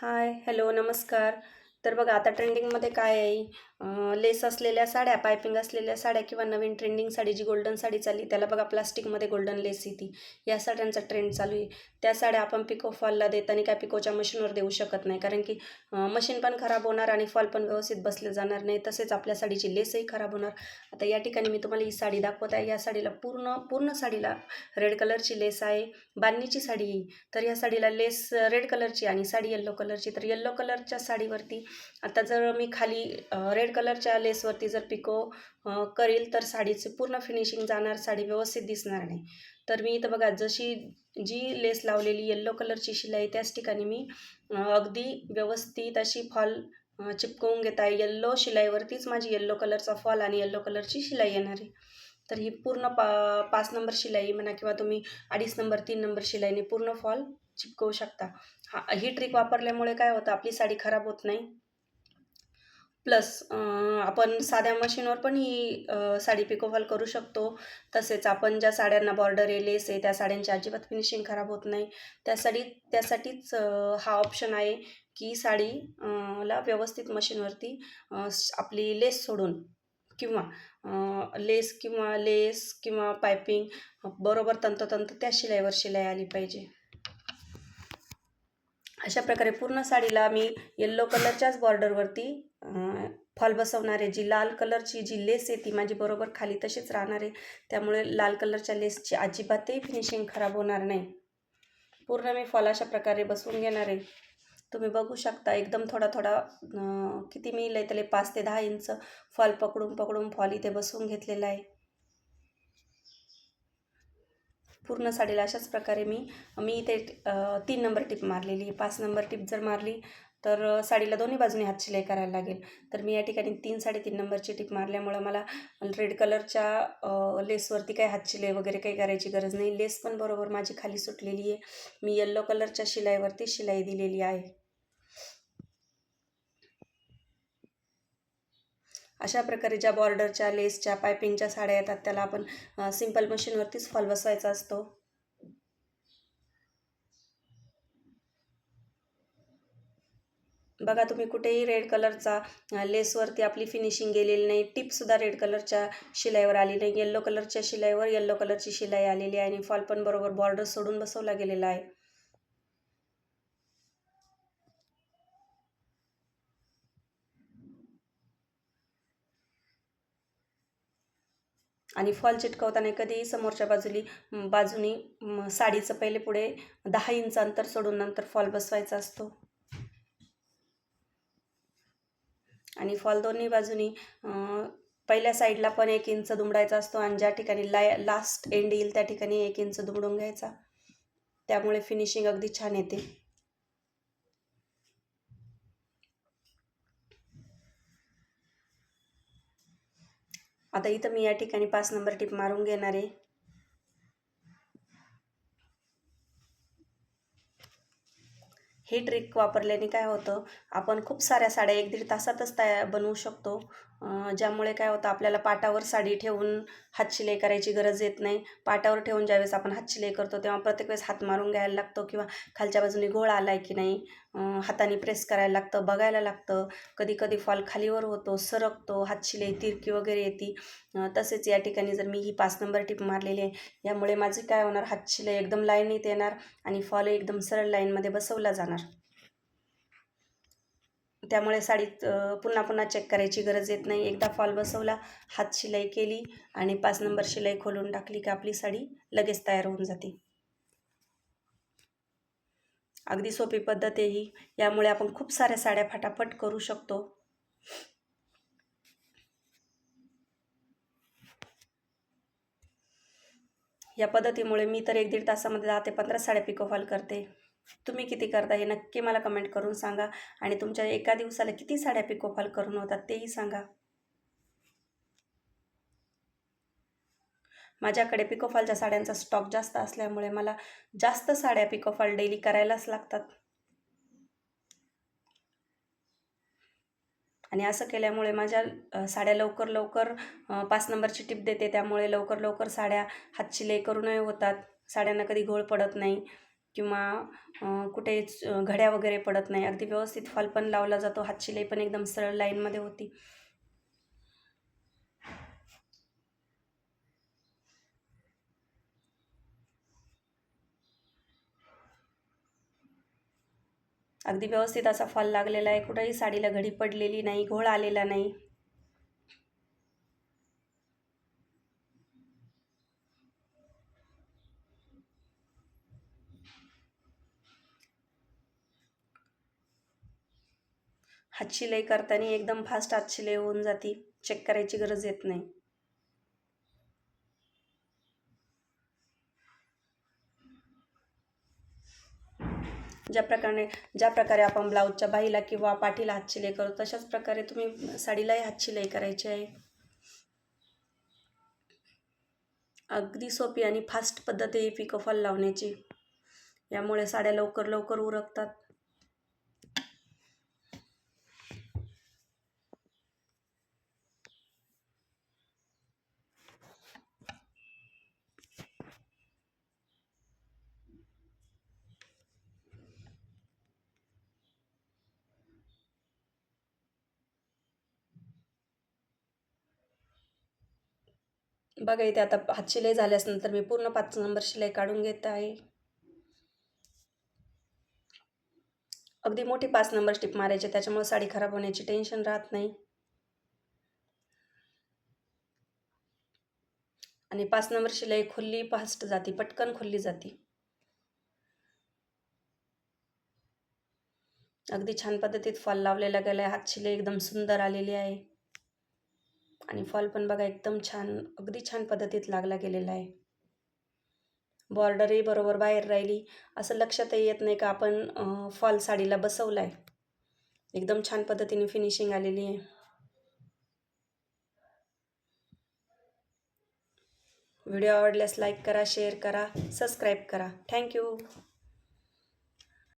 Hi hello नमस्कार. तर बघा आता ट्रेंडिंगमध्ये काय आहे? लेस असलेल्या साड्या पायपिंग असलेल्या साड्या किंवा नवीन ट्रेंडिंग साडी जी गोल्डन साडी चालली त्याला बघा प्लास्टिकमध्ये गोल्डन लेस येते. या साड्यांचा ट्रेंड चालू आहे. त्या साड्या आपण पिको फॉलला देताना काय पिकोच्या मशीनवर देऊ शकत नाही. कारण की मशीन पण खराब होणार आणि फॉल पण व्यवस्थित बसले जाणार नाही. तसेच आपल्या साडीची लेसही खराब होणार. आता या ठिकाणी मी तुम्हाला ही साडी दाखवत आहे. या साडीला पूर्ण पूर्ण साडीला रेड कलरची लेस आहे. बांधणीची साडी. तर या साडीला लेस रेड कलरची आणि साडी येल्लो कलरची तर येल्लो कलरच्या साडीवरती आता जर मी खाली रेड कलरच्या लेसवरती जर पिको करेल करील तर साडीचे पूर्ण फिनिशिंग जाणार साडी व्यवस्थित दिसणार नाही. तर मी इथं बघा जशी जी लेस लावलेली येल्लो कलरची शिलाई त्याच ठिकाणी मी अगदी व्यवस्थित अशी फॉल चिपकवून घेत आहे. येल्लो शिलाईवरतीच माझी येल्लो कलरचा फॉल आणि येल्लो कलरची शिलाई येणार आहे. तर ही पूर्ण पा पाच नंबर शिलाई म्हणा किंवा तुम्ही अडीच नंबर तीन नंबर शिलाईने पूर्ण फॉल चिपकवू शकता. हा ही ट्रिक वापरल्यामुळे काय होतं? आपली साडी खराब होत नाही. प्लस आपण साध्या मशीनवर पण ही साडी पिकोफॉल करू शकतो. तसेच आपण ज्या साड्यांना बॉर्डर आहे लेस आहे त्या साड्यांची अजिबात फिनिशिंग खराब होत नाही. त्यासाठी त्यासाठीच हा ऑप्शन आहे की साडी ला व्यवस्थित मशीनवरती आपली लेस सोडून किंवा लेस किंवा लेस किंवा पायपिंग बरोबर तंतोतंत त्या शिलाईवर शिलाई आली पाहिजे. अशा प्रकारे पूर्ण साडीला मी येल्लो कलरच्याच बॉर्डरवरती फॉल बसवणार आहे जी लाल कलरची जी लेस आहे ती माझी बरोबर खाली तशीच राहणार आहे. त्यामुळे लाल कलरच्या लेसची अजिबातही फिनिशिंग खराब होणार नाही. पूर्ण मी फॉल अशा प्रकारे बसवून घेणार आहे. तुम्ही बघू शकता एकदम थोडा थोडा किती मी लय त्याला पाच ते दहा इंच फॉल पकडून पकडून फॉल इथे बसवून घेतलेला आहे. पूर्ण साडीला अशाच प्रकारे मी मी इथे तीन नंबर टिप मारलेली आहे. पाच नंबर टिप जर मारली तर साडीला दोन्ही बाजूने हात शिलाई करायला लागेल. तर मी या ठिकाणी तीन साडेतीन नंबरची टिप मारल्यामुळं मला रेड कलरच्या लेसवरती काही हात शिलाई वगैरे काही करायची गरज नाही. लेस पण बरोबर माझी खाली सुटलेली आहे. मी येल्लो कलरच्या शिलाईवरती शिलाई दिलेली आहे. अशा प्रकारे ज्या बॉर्डरच्या लेसच्या पायपिंगच्या साड्या येतात त्याला आपण सिंपल मशीनवरतीच फॉल बसवायचा असतो. बघा तुम्ही कुठेही रेड कलरचा लेसवरती आपली फिनिशिंग गेलेली नाही. टिपसुद्धा रेड कलरच्या शिलाईवर आली नाही. येल्लो कलरच्या शिलाईवर येल्लो कलरची शिलाई आलेली आहे आणि फॉल पण बरोबर बॉर्डर सोडून बसवला गेलेला आहे. आणि फॉल चिटकवताना कधीही समोरच्या बाजूली बाजूनी साडीचं पहिले पुढे दहा इंच अंतर सोडून नंतर फॉल बसवायचा असतो. आणि फॉल दोन्ही बाजूनी पहिल्या साईडला पण एक इंच दुमडायचा असतो आणि ज्या ठिकाणी लाय लास्ट एंड येईल त्या ठिकाणी एक इंच दुमडून घ्यायचा. त्यामुळे फिनिशिंग अगदी छान येते. आता इथं मी या ठिकाणी पाच नंबर टिप मारून घेणार आहे. ही ट्रिक वापरल्याने काय होतं आपण खूप साऱ्या साड्या एक दीड तासातच तयार बनवू शकतो. ज्यामुळे काय होतं आपल्याला पाटावर साडी ठेवून हातशिलाई करायची गरज येत नाही. पाटावर ठेवून ज्यावेळेस आपण हातशिलाई करतो तेव्हा प्रत्येक वेळेस हात मारून घ्यायला लागतो किंवा खालच्या बाजूने गोळ आला आहे की नाही हाताने प्रेस करायला लागतं बघायला लागतं. कधी कधी फॉल खालीवर होतो सरकतो हातशिलाई तिरकी वगैरे येते. तसेच या ठिकाणी जर मी ही पाच नंबर टिप मारलेली आहे यामुळे माझे काय होणार हातशिलाई एकदम लाईनीत येणार आणि फॉल एकदम सरळ लाईनमध्ये बसवला जाणार. त्यामुळे साडीत पुन्हा पुन्हा चेक करायची गरज येत नाही. एकदा फॉल बसवला हात शिलाई केली आणि पाच नंबर शिलाई खोलून टाकली की आपली साडी लगेच तयार होऊन जाते. अगदी सोपी पद्धत आहे ही. यामुळे आपण खूप साऱ्या साड्या फटाफट करू शकतो. या पद्धतीमुळे मी तर एक दीड तासामध्ये दहा ते पंधरा साड्या पिकोफॉल करते. तुम्ही किती करता हे नक्की मला कमेंट करून सांगा. आणि तुमच्या एका दिवसाला किती साड्या पिकोफॉल करून होतात तेही सांगा. माझ्याकडे पिकोफॉलच्या साड्यांचा स्टॉक जास्त असल्यामुळे मला जास्त साड्या पिकोफॉल डेली करायलाच लागतात. आणि असं केल्यामुळे माझ्या साड्या लवकर लवकर पाच नंबरची टिप देते. त्यामुळे लवकर लवकर साड्या हातशिलाई करूनही होतात. साड्यांना कधी घोळ पडत नाही. किंवा अं, कुठे घड्या वगैरे पडत नाही. अगदी व्यवस्थित फॉल पण लावला जातो. हातशिलाई पण एकदम सरळ लाईनमध्ये होती. अगदी व्यवस्थित असा फॉल लागलेला आहे. कुठेही साडीला घडी पडलेली नाही घोळ आलेला नाही. हातशिलाई करताना एकदम फास्ट हातशिलाई होऊन जाते. चेक करायची गरज येत नाही. ज्या प्रकारे ज्या प्रकारे आपण ब्लाऊजच्या बाहीला किंवा पाठीला हातशिलाई करू तशाच प्रकारे तुम्ही साडीलाही हातशिलाई करायची आहे. अगदी सोपी आणि फास्ट पद्धत आहे पिकोफॉल लावण्याची. यामुळे साड्या लवकर लवकर उरकतात. बघा इथे आता हात शिलाई झाल्यानंतर मी पूर्ण पाच नंबर शिलाई काढून घेत आहे. अगदी मोठी पाच नंबर स्टिप मारायची त्याच्यामुळे साडी खराब होण्याची टेन्शन राहत नाही. आणि पाच नंबर शिलाई खुल्ली फास्ट जाती पटकन खुल्ली जाती. अगदी छान पद्धतीत फॉल लावलेला गेला आहे हात शिलाई एकदम सुंदर आलेली आहे. आणि फॉल पण बघा एकदम छान अगदी छान पद्धतीत लागला गेलेला आहे. बॉर्डरही बरोबर बाहेर राहिली. असं लक्षातही येत नाही का आपण फॉल साडीला बसवला आहे एकदम छान पद्धतीने फिनिशिंग आलेली आहे. व्हिडिओ आवडल्यास लाईक करा शेअर करा सबस्क्राईब करा. थँक्यू